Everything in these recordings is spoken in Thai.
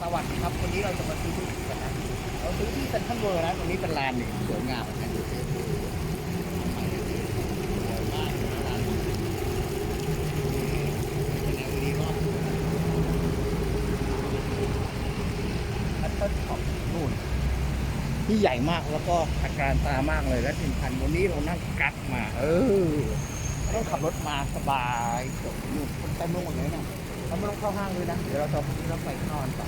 สวัสดีครับวันนี้เราจะมาซื้อที่กันนะเราซื้อที่เซ็นทรัลเวิลด์นะตรงนี้เป็นลานหนึ่งสวยงามเหมือนกันสวยมากนะลานนี้เป็นแนวดีรอบพัตเตอร์ช็อปนู่นที่ใหญ่มากแล้วก็ตะการตามากเลยและที่สำคัญวันนี้เรานั่งกั๊กมา เออต้องขับรถมาสบายจบนู่นคนเต็มไปหมดเลยนะ เราไม่ต้องเข้าห้างเลยนะ เดี๋ยวเราจะเราไปนอนต่อ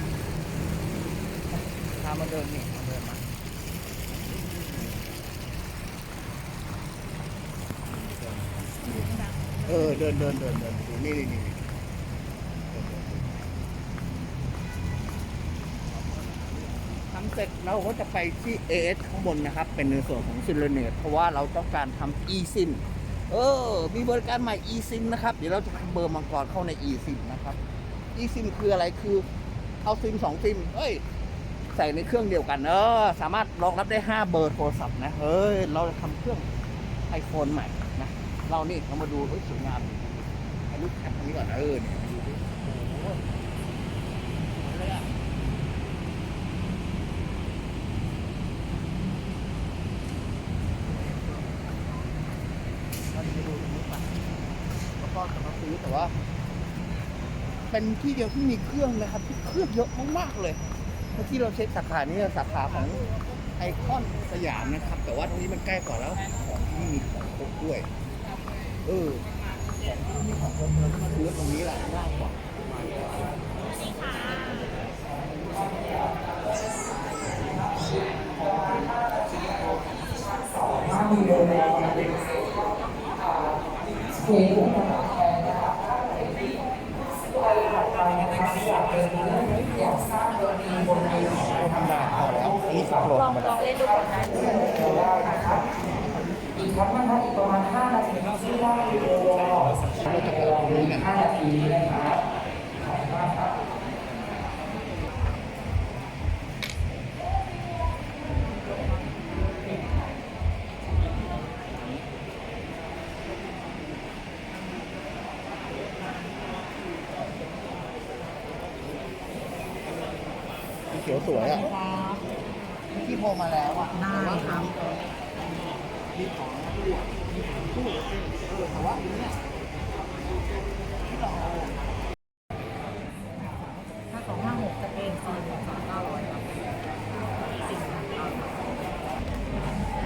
พามาเดินนี่มาเดินมาเออเดินเดินเดินเดินดูนี่นี่นี่ทำเสร็จเราก็จะไปที่ AS ข้างบนนะครับ เป็นในส่วนของซิลเนตเพราะว่าเราต้องการทำ e-sim เออ มีบริการใหม่ e-sim นะครับ เดี๋ยวเราจะทำเบอร์มังกรเข้าใน e-sim นะครับ e-sim คืออะไรคือเอาซิมสองซิมเอ้ย ใส่ในเครื่องเดียวกัน เออ สามารถรองรับได้ 5 เบอร์โทรศัพท์นะ เฮ้ย เราจะทำเครื่อง iPhone ใหม่นะ เรานี่เรามาดูเฮ้ยสวยงามอันนี้แคปตรงนี้ก่อนเออเนี่ยมาดูดิโอ้โหสวยเลยอะ เราจะไปดูตรงนี้ไปแล้วก็จะมาซื้อแต่ว่า เป็นที่เดียวที่มีเครื่องนะครับ ที่เครื่องเยอะมากๆเลย เมื่อที่เราเช็คสาขานี้สาขาของไอคอนสยามนะครับ แต่ว่าตรงนี้มันใกล้กว่าแล้วของที่มีของครบด้วย เออของที่มีของครบเราก็มาซื้อตรงนี้แหละง่ายกว่า ธรรมดาพอแล้วอันนี้สองโลธรรมดาอีกครั้งนะคะอีกประมาณ5นาทีที่ได้วิดีโอเราจะไปตรงนี้กัน5นาทีนะครับ สีเขียวสวยอะที่โทรมาแล้วอะได้ครับมีของตู้อะมีของตู้เออแต่ว่าอันเนี้ยที่เราเอาถ้าของห้าหกจะเป็นสี่หมื่นสองเก้าร้อยครับสี่หมื่นเก้าร้อย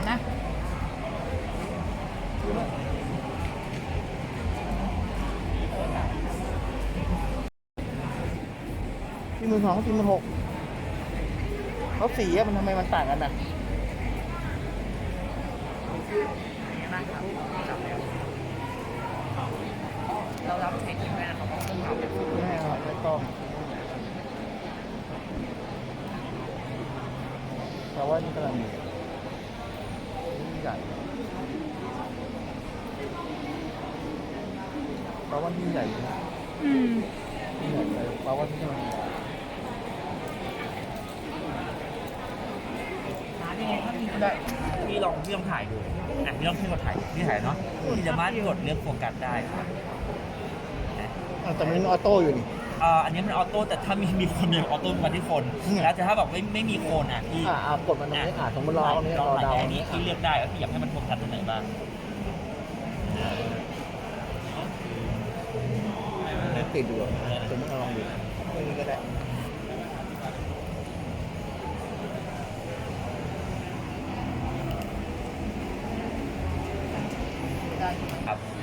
นะที่มือสองที่มือหก เขาสีอะมันทำไมมันต่างกันอะแล้วเรารับเทคนิคไหมนะครับว่าต้องทำไม่เอาไม่ต้องแต่ว่านี่กำลังมีใหญ่เพราะว่านี่ใหญ่นะอืมนี่ใหญ่เลยเพราะว่านี่กำลังหายังไงถ้ามี ได้พี่ลองพี่ลองถ่ายดูอะพี่ลองพี่กดถ่ายพี่ถ่ายเนาะพี่สามารถกดเลือกโฟกัสได้ครับนะอะแต่มันออโต้อยู่นี่ อ่าอันนี้มันออโต้แต่ถ้ามีมีคนมีออโต้มาที่คนอืมแล้วแต่ถ้าแบบไม่ไม่มีคนอะพี่อะอะกดมันตรงนี้อะสมมติรอตรงนี้ลรองอถ่ายดาวอันนี้พี่เลือกได้ว่าพี่อยากให้มันโฟกัสตรงไหนบ้างแล้วติดดูอะสมมติเรา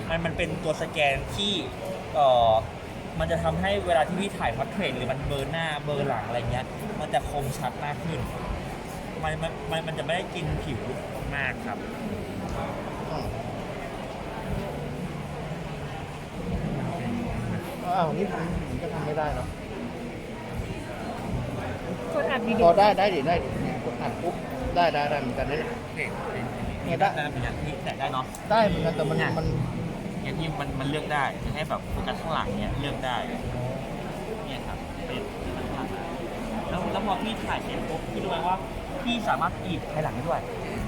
มันมันเป็นตัวสแกนที่เอ่อมันจะทำให้เวลาที่พี่ถ่ายพอร์เทรตหรือมันเบลอร์หน้าเบลอร์หลังอะไรเงี้ย มันจะคมชัดมากขึ้น มันมันมันมันจะไม่ได้กินผิวมากครับ อ้าวนี่ทำผมก็ทำไม่ได้เนาะกดอัดวิพดีอโอได้ได้ดิได้ดิเนี่ยกดอ่านปุ๊บได้ได้ได้เหมือนกันนะเนี่ยเนี่ยได้ ได้เป็นอย่างที่แต่ได้เนาะ ได้เหมือนกันแต่มันมัน อย่างที่มันมันเลือกได้จะให้แบบโฟกัสข้างหลังเนี่ยเลือกได้เนี่ยครับเป็นข้างหลังแล้วแล้วพอพี่ถ่ายเสร็จปุ๊บพี่รู้ไหมว่าพี่สามารถอีดภายหลังได้ด้วย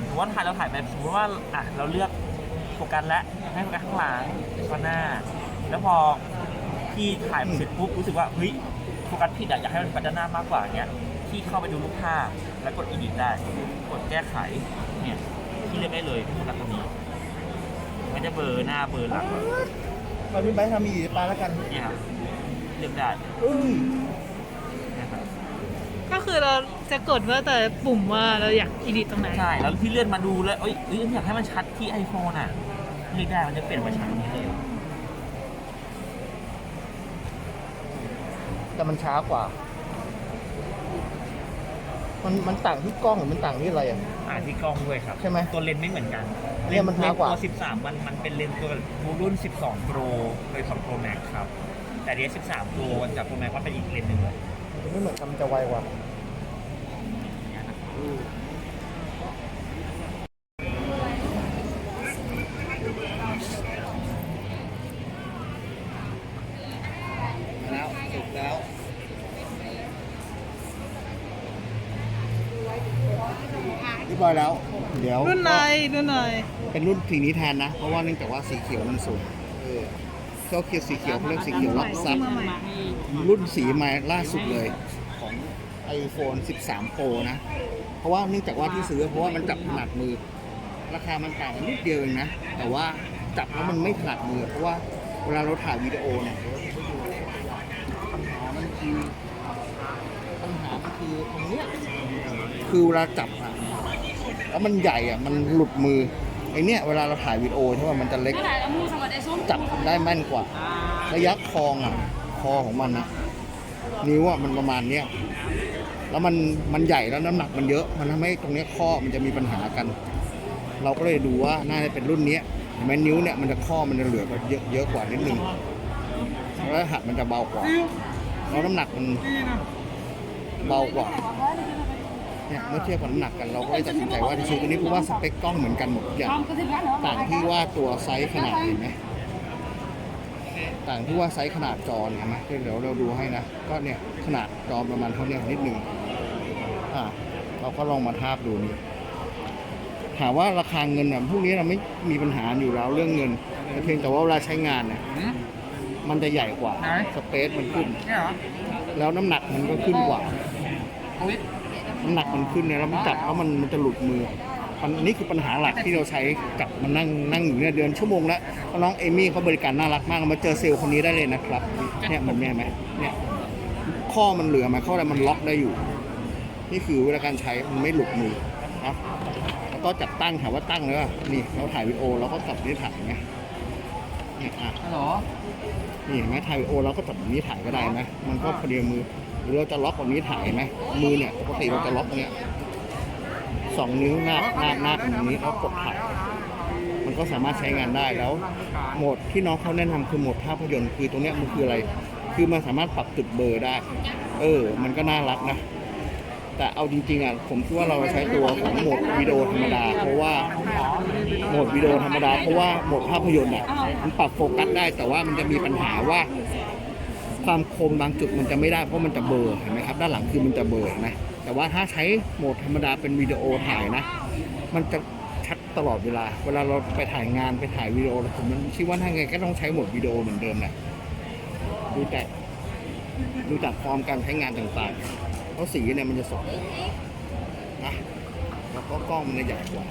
สมมติว่าถ่ายเราถ่ายแบบสมมติว่าอะเราเลือกโฟกัสแล้วให้โฟกัสข้างหลังข้างหน้า แล้วพอพี่ถ่ายเสร็จปุ๊บรู้สึกว่าเฮ้ยโฟกัสผิดอะอยากให้มันโฟกัสด้านหน้ามากกว่าเนี้ยที่เข้าไปดูรูปภาพแล้วกด edit ได้ กดแก้ไขเนี่ยที่เลือกได้เลยโฟกัสตรงนี้ ไม่ได้เบลอร์หน้าเบลอร์หลังมาพี่ไบค์ทำอีกปลาแล้วกันเนี่ยครับเลือกได้อุ้ยนะครับก็คือเราจะกดว่าแต่ปุ่มว่าเราอยากอีดิตตรงไหนใช่แล้วที่เลื่อนมาดูแล้วเอ้ยเอ้ยอยากให้มันชัดที่ iPhone อะเลือกได้มันจะเปลี่ยนมาชัดตรงนี้เลยแต่มันช้ากว่า มันมันต่างที่กล้องหรือมันต่างที่อะไรอะอ่าที่กล้องด้วยครับใช่ไหม ตัวเลนส์ไม่เหมือนกัน เนี่ยมันช้ากว่าเลนส์ตัว 13 มันมันเป็นเลนส์ตัวรุ่น 12 Pro โดย2 Pro Max ครับ แต่เนี้ย13 Pro จาก Pro Max มันเป็นอีกเลนส์หนึ่งเลยไม่เหมือนกันมันจะไวกว่า แล้วสุกแล้วเรียบร้อยแล้ว เดี๋ยวรุ่นไหนรุ่นไหนเป็นรุ่นสีนี้แทนนะ เพราะว่าเนื่องจากว่าสีเขียวมันสวยเออเจ้าเขียวสีเขียวเขาเรียกสีเขียวรับซับรุ่นสีใหม่ล่าสุดเลยของ iPhone 13 Pro นะ เพราะว่าเนื่องจากว่าที่ซื้อเพราะว่ามันจับถนัดมือ ราคามันต่างกันนิดเดียวเองนะ แต่ว่าจับแล้วมันไม่ถนัดมือ เพราะว่าเวลาเราถ่ายวิดีโอเนี่ยปัญหามันคือปัญหามันคือตรงเนี้ยคือเวลาจับอะ แล้วมันใหญ่อะมันหลุดมือไอเนี้ยเวลาเราถ่ายวิดีโอใช่ป่ะมันจะเล็ก จับได้แม่นกว่า ระยะคองอะคอของมันนะนิ้วอะมันประมาณเนี้ยแล้วมันมันใหญ่แล้วน้ำหนักมันเยอะ มันทำให้ตรงเนี้ยข้อมันจะมีปัญหากัน เราก็เลยดูว่าน่าจะเป็นรุ่นเนี้ยเห็นไหมนิ้วเนี่ยมันจะข้อมันจะเหลือเยอะเยอะกว่านิดนึงแล้วหัดมันจะเบากว่าแล้วน้ำหนักมันเบากว่า เนี่ยเมื่อเทียบกับน้ำหนักกันเราก็เลยตัดสินใจว่าจะซื้อตัวนี้เพราะว่าสเปคกล้องเหมือนกันหมดทุกอย่างต่างที่ว่าตัวไซส์ขนาดเห็นไหมต่างที่ว่าไซส์ขนาดจอเนี่ยเห็นไหมเดี๋ยวเราดูให้นะก็เนี่ยขนาดจอประมาณเท่าเนี้ยนิดนึงอ่าเราก็ลองมาทาบดูนี่ถามว่าราคาเงินอะพวกนี้เราไม่มีปัญหาอยู่แล้วเรื่องเงินแต่เพียงแต่ว่าเวลาใช้งานเนี่ยมันจะใหญ่กว่า สเปซมันขึ้น แล้วน้ำหนักมันก็ขึ้นกว่า น้ำหนักมันขึ้นเนี่ยแล้วมันจับแล้วมันมันจะหลุดมือมันอันนี้คือปัญหาหลักที่เราใช้กับมันนั่งนั่งอยู่เนี่ยเดือนชั่วโมงแล้วน้องเอมี่เขาบริการน่ารักมากมาเจอเซลล์คนนี้ได้เลยนะครับเนี่ยเหมือนเนี่ยไหมเนี่ยข้อมันเหลือไหมข้ออะไรมันล็อกได้อยู่ นี่คือเวลาการใช้มันไม่หลุดมือนะแล้วก็จับตั้งถามว่าตั้งเลยว่านี่เราถ่ายวิดีโอเราก็จับนี้ถ่ายไงเนี่ยอะฮัลโหลนี่เห็นไหมถ่ายวิดีโอเราก็จับแบบนี้ถ่ายก็ได้ไหมมันก็พอดีมือ หรือเราจะล็อกแบบนี้ถ่ายไหมมือเนี่ยปกติเราจะล็อกเนี้ยสองนิ้วหน้าหน้าหน้าตรงนี้แล้วกดถ่ายมันก็สามารถใช้งานได้แล้ว โหมดที่น้องเขาแนะนำคือโหมดภาพยนตร์คือตรงเนี้ยมันคืออะไร คือมันสามารถปรับจุดเบอร์ได้ เออ มันก็น่ารักนะ แต่เอาจริงๆอะผมคิดว่าเราใช้ตัวของโหมดวิดีโอธรรมดา เพราะว่าโหมดวิดีโอธรรมดาเพราะว่าโหมดภาพยนตร์อะมันปรับโฟกัสได้แต่ว่ามันจะมีปัญหาว่า ความคมบางจุดมันจะไม่ได้เพราะมันจะเบลอเห็นไหมครับด้านหลังคือมันจะเบลอนะแต่ว่าถ้าใช้โหมดธรรมดาเป็นวิดีโอถ่ายนะ มันจะชัดตลอดเวลา เวลาเราไปถ่ายงานไปถ่ายวิดีโอผมมันคิดว่าถ้าไงก็ต้องใช้โหมดวิดีโอเหมือนเดิมแหละดูแต่ดูจากฟอร์มการใช้งานต่างๆเพราะสีเนี่ยมันจะสดนะแล้วก็กล้องมันใหญ่กว่า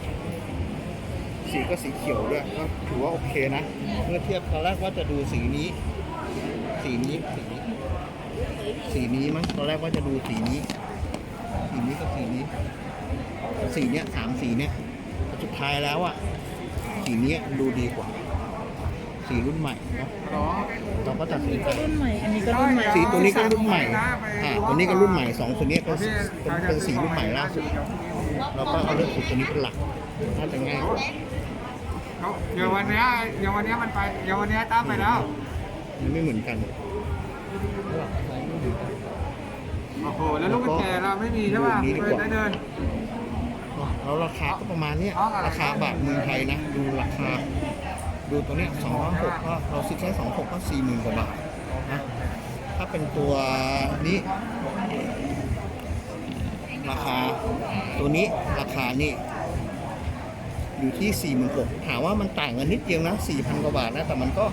สีก็สีเขียวด้วยก็ถือว่าโอเคนะ เมื่อเทียบตอนแรกว่าจะดูสีนี้ สีนี้สีนี้ สีนี้มั้งตอนแรกว่าจะดูสีนี้ สีนี้กับสีนี้ สีเนี้ยสามสีเนี้ยแต่สุดท้ายแล้วอะสีเนี้ยดูดีกว่า สีรุ่นใหม่เนาะเราก็ตัดสินใจรุ่นใหม่ อันนี้ก็รุ่นใหม่ สีตัวนี้ก็รุ่นใหม่อ่าตัวนี้ก็รุ่นใหม่สองตัวนี้เป็นเป็นเป็นสีรุ่นใหม่ล่าสุดเราก็เอาเลือกสีตัวนี้เป็นหลักน่าจะง่ายกว่า เดี๋ยววันเนี้ยเดี๋ยววันเนี้ยมันไป เดี๋ยววันเนี้ยตั้มไปแล้ว มันไม่เหมือนกันโอ้โห แล้วลูกกุญแจเราไม่มีใช่ป่ะดูนี้ดีกว่าเดินเดินแล้วราคาก็ประมาณเนี้ยราคาบาทเมืองไทยนะ ดูราคา ดูตัวเนี้ยสองร้อยหกก็เราซื้อแค่สองหกก็สี่หมื่นกว่าบาทนะถ้าเป็นตัวนี้ ราคาตัวนี้ราคานี่อยู่ที่สี่หมื่นหกถามว่ามันต่างกันนิดเดียวนะสี่พันกว่าบาทนะ แต่มันก็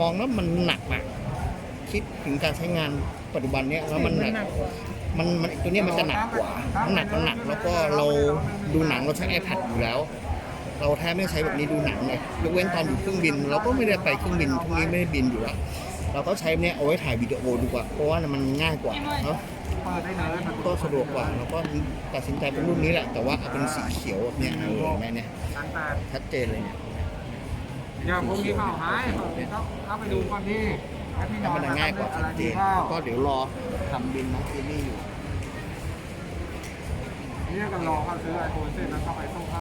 มองแล้วมันหนักอะคิดถึงการใช้งานปปัจจุบันเนี้ยแล้วมันหนักหนักกว่ามันมันตัวเนี้ยมันจะหนักกว่าน้ำหนักมันหนักแล้วก็เราดูหนังเราใช้ iPad อยู่แล้ว เราแทบไม่ใช้แบบนี้ดูหนังเลยยกเว้นตอนอยู่เครื่องบิน เราก็ไม่ได้ไปเครื่องบินช่วงนี้ไม่ได้บินอยู่แล้วเราก็ใช้เนี้ยเอาไว้ถ่ายวิดีโอดีกว่า เพราะว่ามันง่ายกว่าเนาะเปิดได้เลยมันก็สะดวกกว่าแล้วก็ตัดสินใจเป็นรุ่นนี้แหละ แต่ว่าเอาเป็นสีเขียวแบบเนี้ยเออเห็นไหมเนี่ยตั้งแต่ชัดเจนเลยเนี่ย อย่าพวกนี้เข้าหายต้องเข้าไปดูก่อนที่พี่นถ้าอนมันง่ายกว่าอะชัไรดเจนก็เดี๋ยวรอทำบินน้องซีนี่อยู่นี่ก็รอเขาซื้อไอโฟนเสร็จแล้วเข้าไปส่งเขา